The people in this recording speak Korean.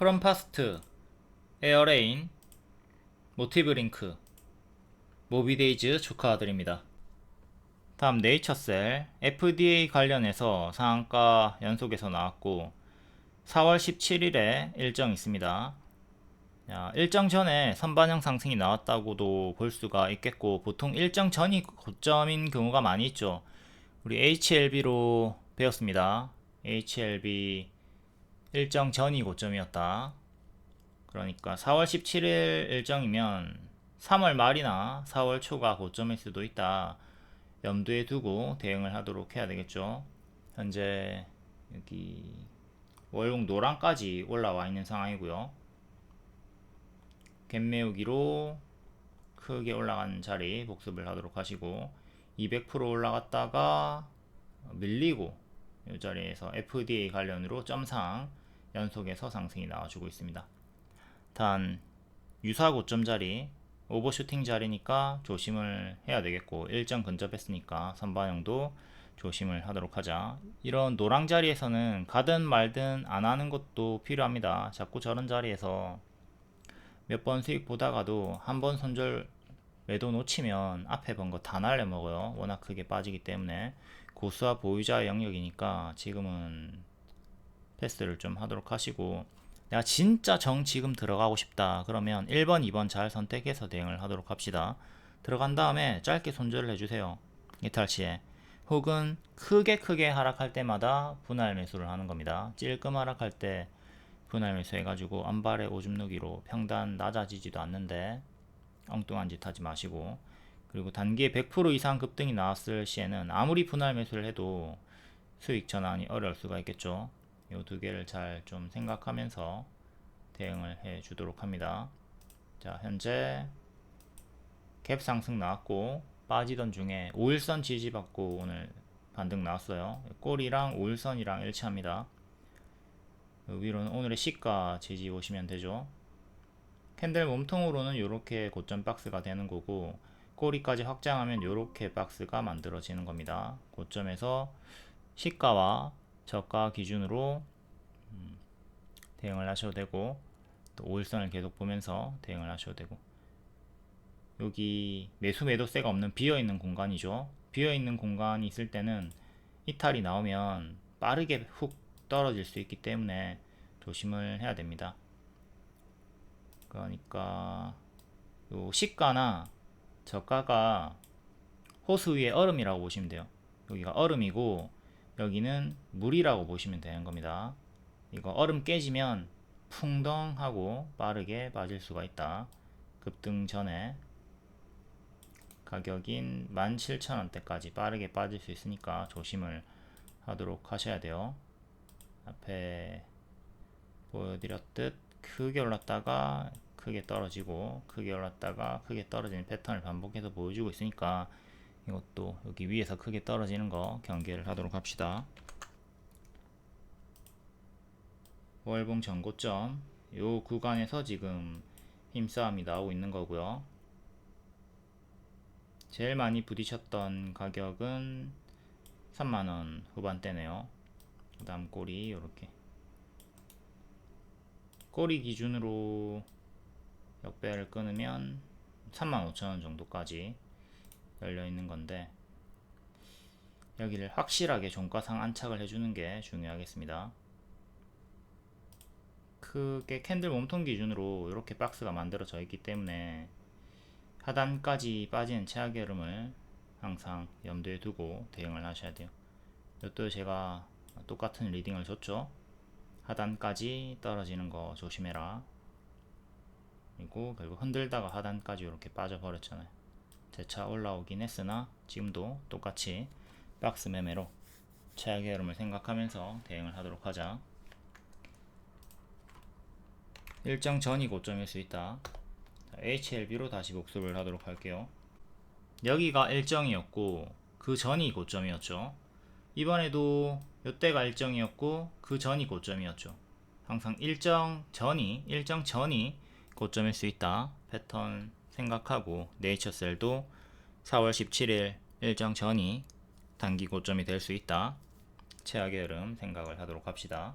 프롬 파스트, 에어레인, 모티브 링크, 모비데이즈 축하드립니다. 다음 네이처셀 FDA 관련해서 상한가 연속해서 나왔고 4월 17일에 일정 있습니다. 야, 일정 전에 선반영 상승이 나왔다고도 볼 수가 있겠고 보통 일정 전이 고점인 경우가 많이 있죠. 우리 HLB로 배웠습니다. HLB 일정 전이 고점이었다. 그러니까 4월 17일 일정이면 3월 말이나 4월 초가 고점일 수도 있다. 염두에 두고 대응을 하도록 해야 되겠죠. 현재 여기 월봉 노랑까지 올라와 있는 상황이고요. 갭매우기로 크게 올라간 자리 복습을 하도록 하시고 200% 올라갔다가 밀리고 이 자리에서 FDA 관련으로 점상 연속해서 상승이 나와주고 있습니다. 단 유사 고점 자리 오버슈팅 자리니까 조심을 해야 되겠고 일정 근접했으니까 선반영도 조심을 하도록 하자. 이런 노랑 자리에서는 가든 말든 안 하는 것도 필요합니다. 자꾸 저런 자리에서 몇 번 수익 보다가도 한 번 손절 매도 놓치면 앞에 번 거 다 날려 먹어요. 워낙 크게 빠지기 때문에 고수와 보유자의 영역이니까 지금은 패스를 좀 하도록 하시고 내가 진짜 정 지금 들어가고 싶다 그러면 1번 2번 잘 선택해서 대응을 하도록 합시다. 들어간 다음에 짧게 손절을 해주세요. 이탈 시에. 혹은 크게 크게 하락할 때마다 분할 매수를 하는 겁니다. 찔끔 하락할 때 분할 매수 해가지고 안발의 오줌 누기로 평단 낮아지지도 않는데 엉뚱한 짓 하지 마시고 그리고 단기에 100% 이상 급등이 나왔을 시에는 아무리 분할 매수를 해도 수익 전환이 어려울 수가 있겠죠 이 두 개를 잘 좀 생각하면서 대응을 해 주도록 합니다. 자, 현재 갭 상승 나왔고 빠지던 중에 5일선 지지받고 오늘 반등 나왔어요. 꼬리랑 5일선이랑 일치합니다. 그 위로는 오늘의 시가 지지 보시면 되죠. 캔들 몸통으로는 이렇게 고점 박스가 되는 거고 꼬리까지 확장하면 이렇게 박스가 만들어지는 겁니다. 고점에서 시가와 저가 기준으로 음, 대응을 하셔도 되고 또 5일선을 계속 보면서 대응을 하셔도 되고. 여기 매수 매도세가 없는 비어있는 공간이죠. 비어있는 공간이 있을 때는 이탈이 나오면 빠르게 훅 떨어질 수 있기 때문에 조심을 해야 됩니다. 그러니까 요 시가나 저가가 호수 위에 얼음이라고 보시면 돼요. 여기가 얼음이고 여기는 물이라고 보시면 되는 겁니다. 이거 얼음 깨지면 풍덩하고 빠르게 빠질 수가 있다. 급등 전에 가격인 17,000원대까지 빠르게 빠질 수 있으니까 조심을 하도록 하셔야 돼요. 앞에 보여드렸듯 크게 올랐다가 크게 떨어지고 크게 올랐다가 크게 떨어지는 패턴을 반복해서 보여주고 있으니까 이것도 여기 위에서 크게 떨어지는 거 경계를 하도록 합시다. 월봉 전고점 요 구간에서 지금 힘싸움이 나오고 있는 거고요. 제일 많이 부딪혔던 가격은 3만원 후반대네요. 그 다음 꼬리 요렇게 꼬리 기준으로 역배를 끊으면 35,000원 정도까지 열려 있는 건데 여기를 확실하게 종가상 안착을 해주는 게 중요하겠습니다. 크게 캔들 몸통 기준으로 이렇게 박스가 만들어져 있기 때문에 하단까지 빠지는 최악의 흐름을 항상 염두에 두고 대응을 하셔야 돼요. 이것도 제가 똑같은 리딩을 줬죠. 하단까지 떨어지는 거 조심해라. 그리고 결국 흔들다가 하단까지 이렇게 빠져버렸잖아요. 재차 올라오긴 했으나 지금도 똑같이 박스 매매로 최악의 흐름을 생각하면서 대응을 하도록 하자. 일정 전이 고점일 수 있다. HLB로 다시 복습을 하도록 할게요. 여기가 일정이었고 그 전이 고점이었죠. 이번에도 이때가 일정이었고 그 전이 고점이었죠. 항상 일정 전이 일정 전이 고점일 수 있다. 패턴 생각하고 네이처셀도 4월 17일 일정 전이 단기 고점이 될 수 있다. 최악의 흐름 생각을 하도록 합시다.